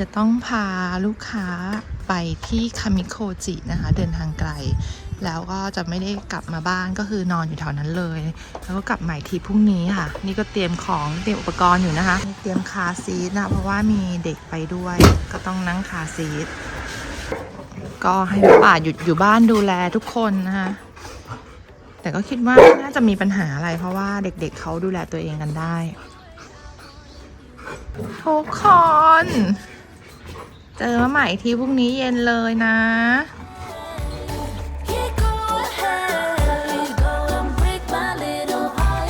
จะต้องพาลูกค้าไปที่คามิโคจินะคะ เดินทางไกล แล้วก็จะไม่ได้กลับมาบ้านก็คือนอนอยู่แถวนั้นเลย แล้วก็กลับใหม่ทีพรุ่งนี้ค่ะ นี่ก็เตรียมของเตรียมอุปกรณ์อยู่นะคะ เตรียมคาซีทนะเพราะว่ามีเด็กไปด้วย ก็ต้องนั่งคาซีทก็ให้ป่าหยุดอยู่บ้านดูแลทุกคนนะคะแต่ก็คิดว่าน่าจะมีปัญหาอะไร เพราะว่าเด็กๆเเขาดูแลตัวเองกันได้ ทุกคน เจอมาใหม่ทีพรุ่งนี้เย็นเลยนะ Yeah, go ahead, go and break my little heart.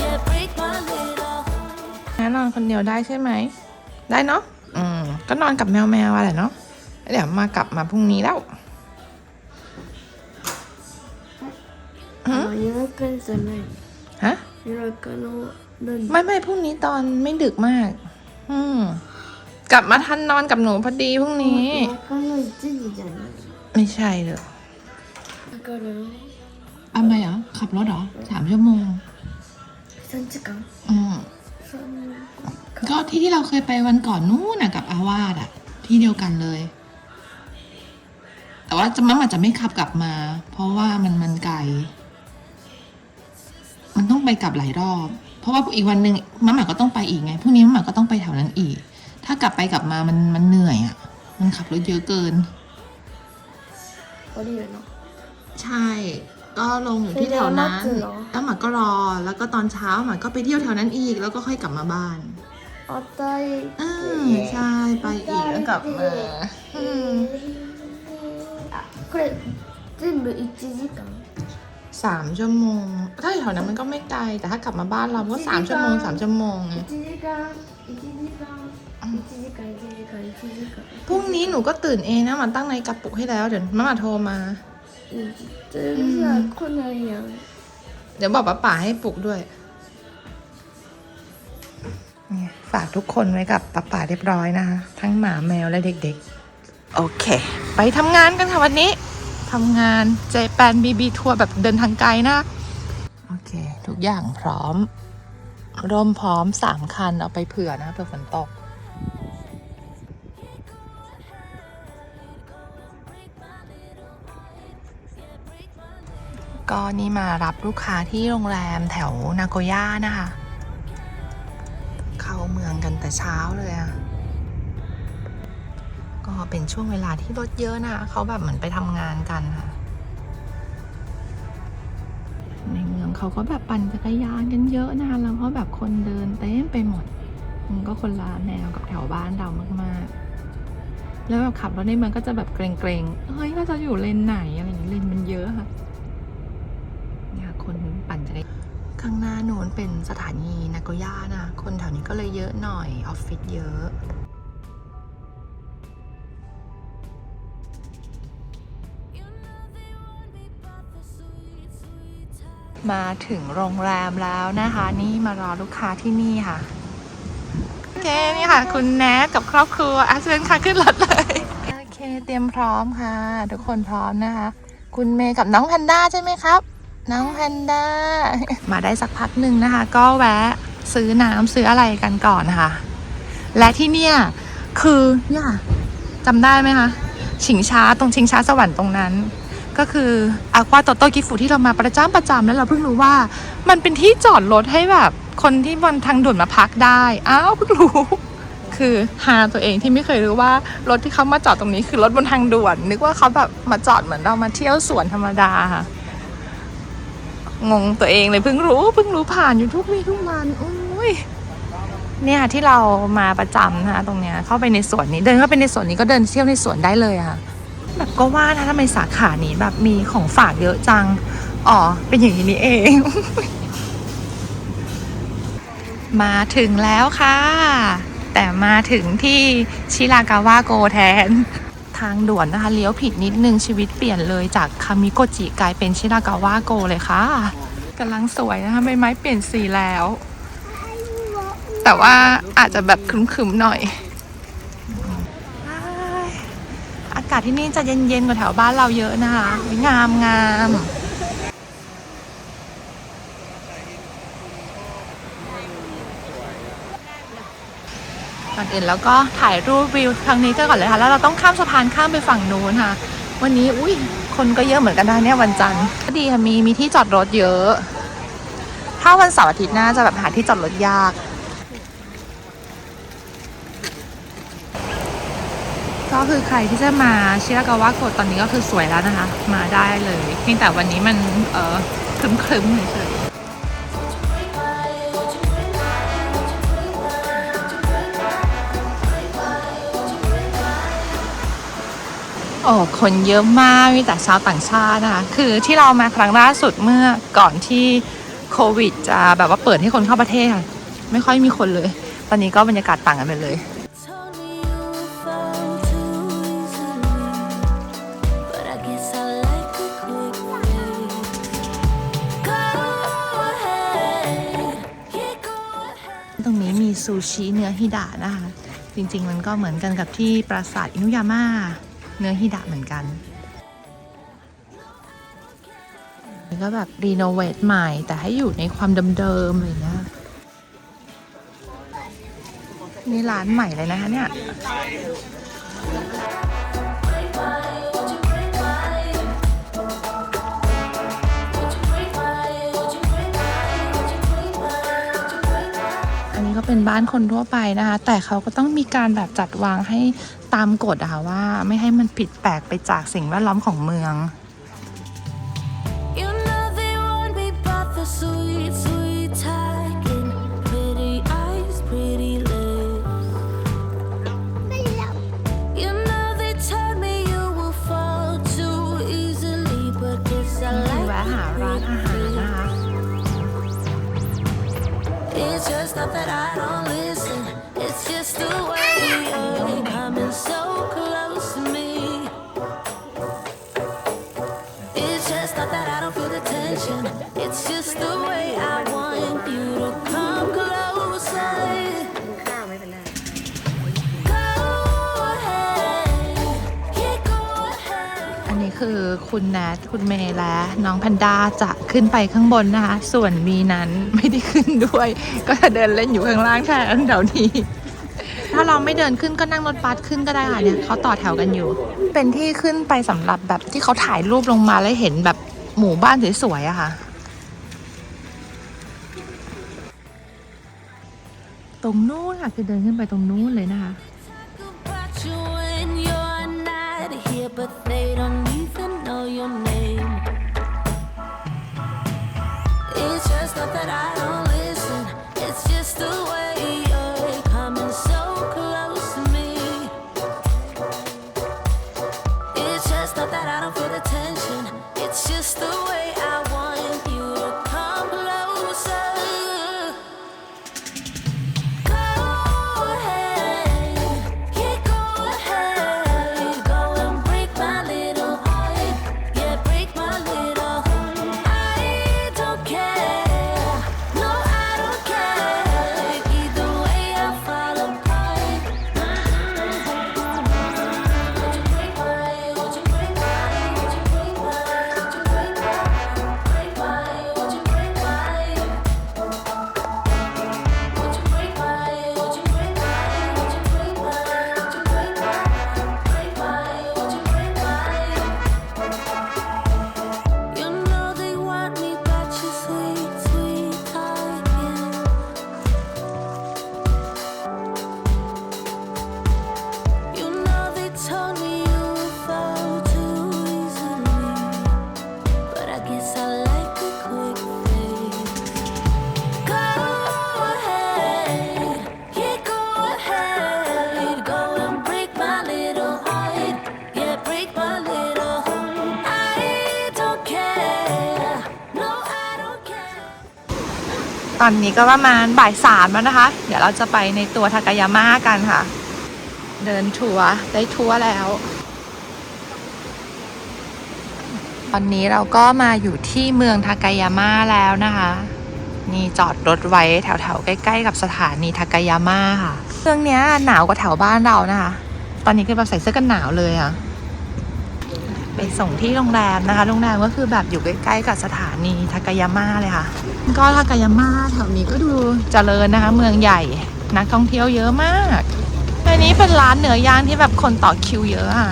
Yeah, break my little heart. แน่นอนคนเดียวได้ใช่ไหม ได้เนาะ อืม ก็นอนกับแมวแมวอะไรเนาะ เดี๋ยวมากลับมาพรุ่งนี้แล้ว あ夜中じゃない ฮะ 夜中の何 ไม่ไม่พรุ่งนี้ตอนไม่ดึกมาก อืม กลับมาท่านนอนกับหนูพอดีพรุ่งนี้ ก็เลยจืดจังไม่ใช่เลยก็เลยอะไมอะขับรถเหรอสามชั่วโมงฉันจกตอืมก็ที่ที่เราเคยไปวันก่อนนู้นน่ะกับอาวาดอะ ที่เดียวกันเลย แต่ว่าจะมันอาจจะไม่ขับกลับมา เพราะว่ามันมันไกล มันต้องไปกลับหลายรอบ เพราะว่าอีกวันหนึ่งมัมหมาก็ต้องไปอีกไงพรุ่งนี้มัมหมาก็ต้องไปแถวนั้นอีก ถ้ากลับไปกลับมามันมันเหนื่อยอะมันขับรถเยอะเกิน 降りるの ใช่ ก็ลงอยู่ที่แถวนั้น それで待つの แล้วหมาก็รอ แล้วก็ตอนเช้าหมาก็ไปเที่ยวแถวนั้นอีก แล้วก็ค่อยกลับมาบ้าน あたい อืมใช่ ไปอีกแล้วกลับมาอืม あこれ全部1時間 สามชั่วโมง ถ้าอยู่แถวนั้นมันก็ไม่ไกล แต่ถ้ากลับมาบ้านเราก็สามชั่วโมงสามชั่วโมงไง 1時間1時間 1時間1時間1時間 พรุ่งนี้หนูก็ตื่นเองนะมันตั้งในกระปุกให้แล้ว เดี๋ยวมามาโทรมา それさ来ないやん เดี๋ยวบอกป้าป๋าให้ปลุกด้วยนี่ฝากทุกคนไว้กับป้าป๋าเรียบร้อยนะคะ ทั้งหมาแมวและเด็กๆ โอเค ไปทำงานกันค่ะวันนี้ทำงานเจแปนบีบีทัวร์แบบเดินทางไกลนะ โอเค ทุกอย่างพร้อม ร่มพร้อมสามคันเอาไปเผื่อนะเผื่อฝนตก ก็นี่มารับลูกค้าที่โรงแรมแถวนาโกย่านะคะ เข้าเมืองกันแต่เช้าเลยอะก็เป็นช่วงเวลาที่รถเยอะนะเขาแบบเหมือนไปทำงานกันค่ะ ในเมืองเขาก็แบบปั่นจักรยานกันเยอะนะคะแล้วก็แบบคนเดินเต็มไปหมด มันก็คนละแนวกับแถวบ้านเรามากๆ แล้วแบบขับรถในเมืองก็จะแบบเกรงๆ เฮ้ยเราจะอยู่เลนไหนอะไรอย่างนี้เลนมันเยอะค่ะ เนี่ยคนปั่นจักรยานข้าง หน้าโน้นเป็นสถานีนากย่านะ คนแถวนี้ก็เลยเยอะหน่อยออฟฟิศเยอะมาถึงโรงแรมแล้วนะคะ นี่มารอลูกค้าที่นี่ค่ะโอเคนี่ค่ะ คุณแนทกับครอบครัวอาเชิญค่ะขึ้นรถเลยโอเค เตรียมพร้อมค่ะ ทุกคนพร้อมนะคะ คุณเมย์กับน้องแพนด้าใช่ไหมครับ น้องแพนด้า มาได้สักพักหนึ่งนะคะ ก็แวะซื้อน้ำซื้ออะไรกันก่อนนะคะ และที่เนี่ยคือเนี่ยจำได้ไหมคะ ชิงช้าตรงชิงช้าสวรรค์ตรงนั้น ก็คืออาควาโตโตกิฟุที่เรามาประจำประจำแล้วเราเพิ่งรู้ว่า มันเป็นที่จอดรถให้แบบคนที่บนทางด่วนมาพักได้ อ้าวเพิ่งรู้ คือหาตัวเองที่ไม่เคยรู้ว่ารถที่เขามาจอดตรงนี้คือรถบนทางด่วน นึกว่าเขาแบบมาจอดเหมือนเรามาเที่ยวสวนธรรมดาค่ะ งงตัวเองเลยเพิ่งรู้เพิ่งรู้ผ่านอยู่ทุกวี่ทุกวันอุ้ยเนี่ยที่เรามาประจำนะคะตรงเนี้ยเข้าไปในสวนนี้เดินเข้าไปในสวนนี้ก็เดินเที่ยวในสวนได้เลยค่ะ แบบก็ว่านะทำไมสาขานี้แบบมีของฝากเยอะจังอ๋อเป็นอย่างนี้นี่เอง มาถึงแล้วค่ะ แต่มาถึงที่ชิรากาวะโกแทน ทางด่วนนะคะ เลี้ยวผิดนิดนึงชีวิตเปลี่ยนเลยจากคามิโกจิกลายเป็นชิรากาวะโกเลยค่ะกำลังสวยนะคะใบไม้เปลี่ยนสีแล้ว แต่ว่าอาจจะแบบครึมๆหน่อย อากาศที่นี่จะเย็นๆกว่าแถวบ้านเราเยอะนะคะงามงาม ก่อนอื่นแล้วก็ถ่ายรูปวิวทางนี้กันก่อนเลยค่ะ แล้วเราต้องข้ามสะพานข้ามไปฝั่งนู้นค่ะ วันนี้อุ้ยคนก็เยอะเหมือนกันนะเนี่ยวันจันทร์ก็ดีค่ะมีมีที่จอดรถเยอะ ถ้าวันเสาร์อาทิตย์หน้าจะแบบหาที่จอดรถยาก ก็คือใครที่จะมาชิรากาวะโกะตอนนี้ก็คือสวยแล้วนะคะ มาได้เลยเพียงแต่วันนี้มันเออครึ้มครึ้มๆเฉย โอ้คนเยอะมากมีแต่ชาวต่างชาตินะคะ คือที่เรามาครั้งล่าสุดเมื่อก่อนที่โควิดจะแบบว่าเปิดให้คนเข้าประเทศค่ะ ไม่ค่อยมีคนเลย ตอนนี้ก็บรรยากาศต่างกันไปเลยตรงนี้มีซูชิเนื้อฮิดะนะคะ จริงๆ มันก็เหมือนกันกับที่ปราสาทอินุยาม่า เนื้อฮิดะเหมือนกันแล้วก็แบบรีโนเวทใหม่แต่ให้อยู่ในความเดิมๆอะไรเงี้ยนี่ร้านใหม่เลยนะคะเนี่ย เป็นบ้านคนทั่วไปนะคะ แต่เขาก็ต้องมีการแบบจัดวางให้ตามกฎอะค่ะว่า ไม่ให้มันผิดแปลกไปจากสิ่งแวดล้อมของเมือง คือคุณแนทคุณเมย์และน้องแพนด้าจะขึ้นไปข้างบนนะคะ ส่วนมีนั้นไม่ได้ขึ้นด้วย ก็จะเดินเล่นอยู่ข้างล่างแทนแถวนี้ ถ้าเราไม่เดินขึ้นก็นั่งรถบัสขึ้นก็ได้ค่ะเนี่ยเขาต่อแถวกันอยู่ เป็นที่ขึ้นไปสำหรับแบบที่เขาถ่ายรูปลงมาแล้วเห็นแบบหมู่บ้านสวยๆอะค่ะตรงนู้นค่ะคือเดินขึ้นไปตรงนู้นเลยนะคะ about you when you're not here, but they don't just the way ตอนนี้ก็ประมาณบ่ายสามแล้วนะคะ เดี๋ยวเราจะไปในตัวทากายาม่ากันค่ะ เดินทัวร์ได้ทัวร์แล้ว ตอนนี้เราก็มาอยู่ที่เมืองทากายาม่าแล้วนะคะ นี่จอดรถไว้แถวๆ ใกล้ ๆ กับสถานีทากายาม่าค่ะเมืองนี้หนาวกว่าแถวบ้านเรานะคะ ตอนนี้คือแบบใส่เสื้อกันหนาวเลยอะ ไปส่งที่โรงแรมนะคะ โรงแรมก็คือแบบอยู่ใกล้ๆกับสถานีทากายาม่าเลยค่ะ ก็ทากายาม่าแถวนี้ก็ดูเจริญนะคะ เมืองใหญ่ นักท่องเที่ยวเยอะมากอันนี้เป็นร้านเนื้อย่างที่แบบคนต่อคิวเยอะอะ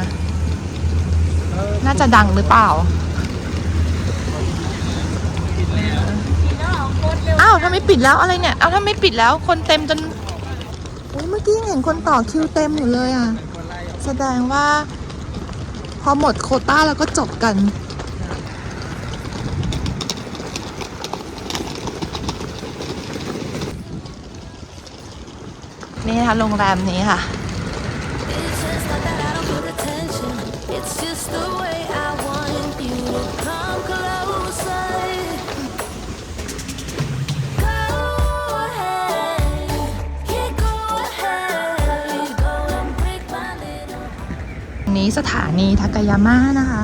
น่าจะดังหรือเปล่า อ้าวทำไม่ปิดแล้วอะไรเนี่ย เอาถ้าไม่ปิดแล้วคนเต็มจนโอ้ยเมื่อกี้เห็นคนต่อคิวเต็มอยู่เลยอะ แสดงว่า พอหมดโคต้าแล้วก็จบกัน นี่นะคะโรงแรมนี้ค่ะ นี้สถานีทากายาม่านะคะ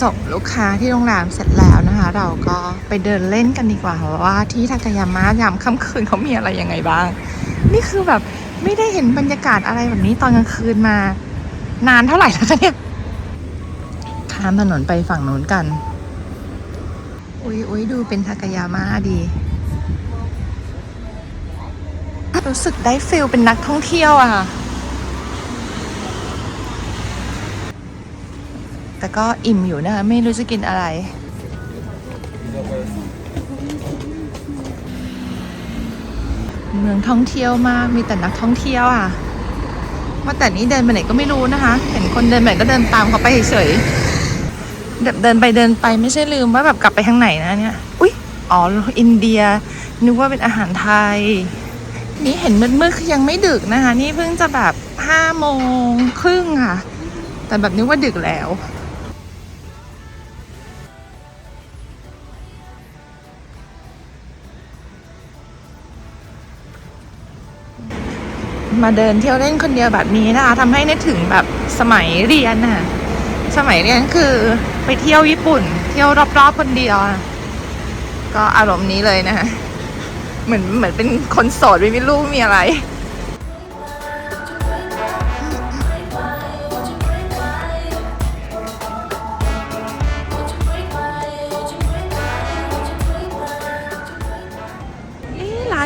ส่งลูกค้าที่โรงแรมเสร็จแล้วนะคะ เราก็ไปเดินเล่นกันดีกว่าว่าที่ทากายาม่ายามค่ำคืนเขามีอะไรยังไงบ้าง นี่คือแบบไม่ได้เห็นบรรยากาศอะไรแบบนี้ตอนกลางคืนมา นานเท่าไหร่แล้วคะเนี่ยข้ามถนนไปฝั่งนู้นกัน อุ๊ยอุ๊ยดูเป็นทากายาม่าดีรู้สึกได้ฟิลเป็นนักท่องเที่ยวอะค่ะ แต่ก็อิ่มอยู่นะคะไม่รู้จะกินอะไร เมืองท่องเที่ยวมากมีแต่นักท่องเที่ยวอะว่าแต่นี้เดินไปไหนก็ไม่รู้นะคะ เห็นคนเดินไปก็เดินตามเขาไปเฉยเดินเดินไปเดินไปไม่ใช่ลืมว่าแบบกลับไปทางไหนนะเนี่ยอุ๊ยอ๋ออินเดียนึกว่าเป็นอาหารไทย นี่เห็นมืดๆคือยังไม่ดึกนะคะ นี่เพิ่งจะแบบห้าโมงครึ่งค่ะ แต่แบบนึกว่าดึกแล้ว มาเดินเที่ยวเล่นคนเดียวแบบนี้นะคะทำให้นึกถึงแบบสมัยเรียนน่ะ สมัยเรียนคือไปเที่ยวญี่ปุ่น เที่ยวรอบๆคนเดียว ก็อารมณ์นี้เลยนะคะเหมือนเหมือนเป็นคนโสดไม่มีลูกมีอะไร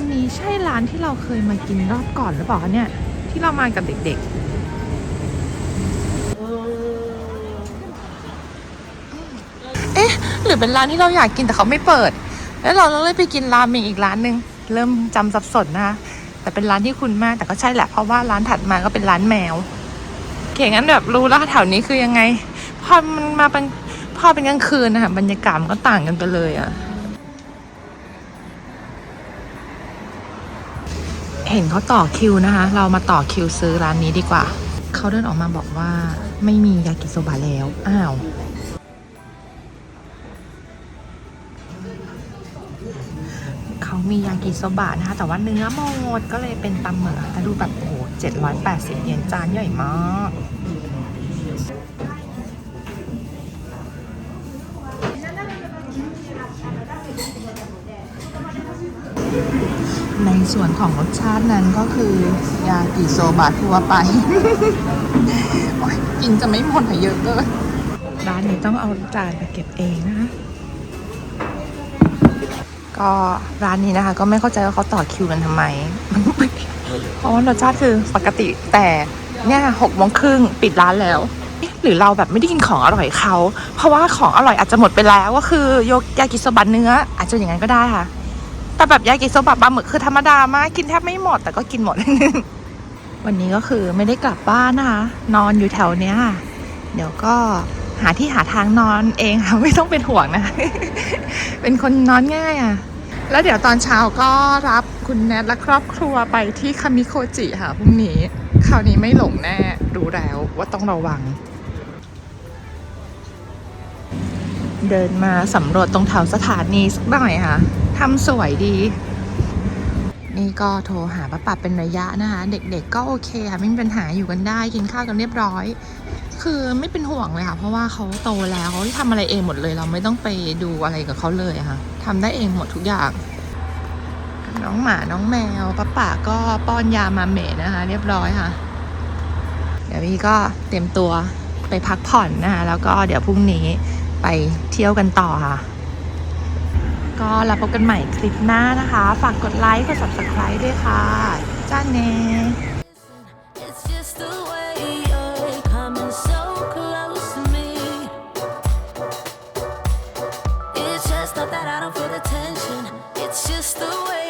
านนี้ใช่ร้านที่เราเคยมากินรอบก่อนหรือเปล่าเนี่ย ที่เรามากับเด็กๆ เอ๊ะ หรือเป็นร้านที่เราอยากกินแต่เขาไม่เปิด แล้วเราเลยไปกินราเมงอีกร้านหนึ่งเริ่มจำสับสนนะคะแต่เป็นร้านที่คุณมากแต่ก็ใช่แหละเพราะว่าร้านถัดมาก็เป็นร้านแมวโอเคงั้นแบบรู้แล้วแถวนี้คือยังไง พอมันมาเป็นพอเป็นกลางคืนนะคะบรรยากาศมันก็ต่างกันไปเลยอะ เห็นเขาต่อคิวนะคะ เรามาต่อคิวซื้อร้านนี้ดีกว่า เขาเดินออกมาบอกว่าไม่มียากิโซบะแล้ว อ้าว เขามียากิโซบะนะคะ แต่ว่าเนื้อหมดก็เลยเป็นตำเหมือแต่ดูแบบโอ้โหเจ็ดร้อยแปดสิบเยนจานใหญ่มาก ในส่วนของรสชาตินั้นก็คือยากิโซบะทั่วไป กินจะไม่หมดอะเยอะเกินร้านนี้ต้องเอาจานไปเก็บเองนะคะก็ร้านนี้นะคะ ก็ไม่เข้าใจว่าเขาต่อคิวกันทำไม เพราะว่ารสชาติคือปกติแต่เนี่ยหกโมงครึ่งปิดร้านแล้ว หรือเราแบบไม่ได้กินของอร่อยเขา เพราะว่าของอร่อยอาจจะหมดไปแล้วก็คือโยกยากิโซบะเนื้อ อาจจะอย่างนั้นก็ได้ค่ะ แต่แบบยากิโซบะปลาหมึกคือธรรมดามากกินแทบไม่หมด แต่ก็กินหมด วันนี้ก็คือไม่ได้กลับบ้านนะคะ นอนอยู่แถวเนี้ยเดี๋ยวก็หาที่หาทางนอนเองค่ะไม่ต้องเป็นห่วงนะ เป็นคนนอนง่ายอะ แล้วเดี๋ยวตอนเช้าก็รับคุณแนทและครอบครัวไปที่คามิโคจิค่ะพรุ่งนี้ คราวนี้ไม่หลงแน่รู้แล้วว่าต้องระวัง เดินมาสำรวจตรงแถวสถานีสักหน่อยค่ะ ทำสวยดี นี่ก็โทรหาป้าปับเป็นระยะนะคะ เด็กๆก็โอเคค่ะไม่มีปัญหาอยู่กันได้กินข้าวกันเรียบร้อย คือไม่เป็นห่วงเลยค่ะ เพราะว่าเขาโตแล้วเขาทำอะไรเองหมดเลย เราไม่ต้องไปดูอะไรกับเขาเลยค่ะทำได้เองหมดทุกอย่างน้องหมา น้องแมวป้าป่าก็ป้อนยามาเมนะคะ เรียบร้อยค่ะ เดี๋ยวพี่ก็เตรียมตัวไปพักผ่อนนะคะ แล้วก็เดี๋ยวพรุ่งนี้ไปเที่ยวกันต่อค่ะ ก็เราพบกันใหม่คลิปหน้านะคะ ฝากกดไลค์ กด subscribe ด้วยค่ะ จ้าเน it's just the way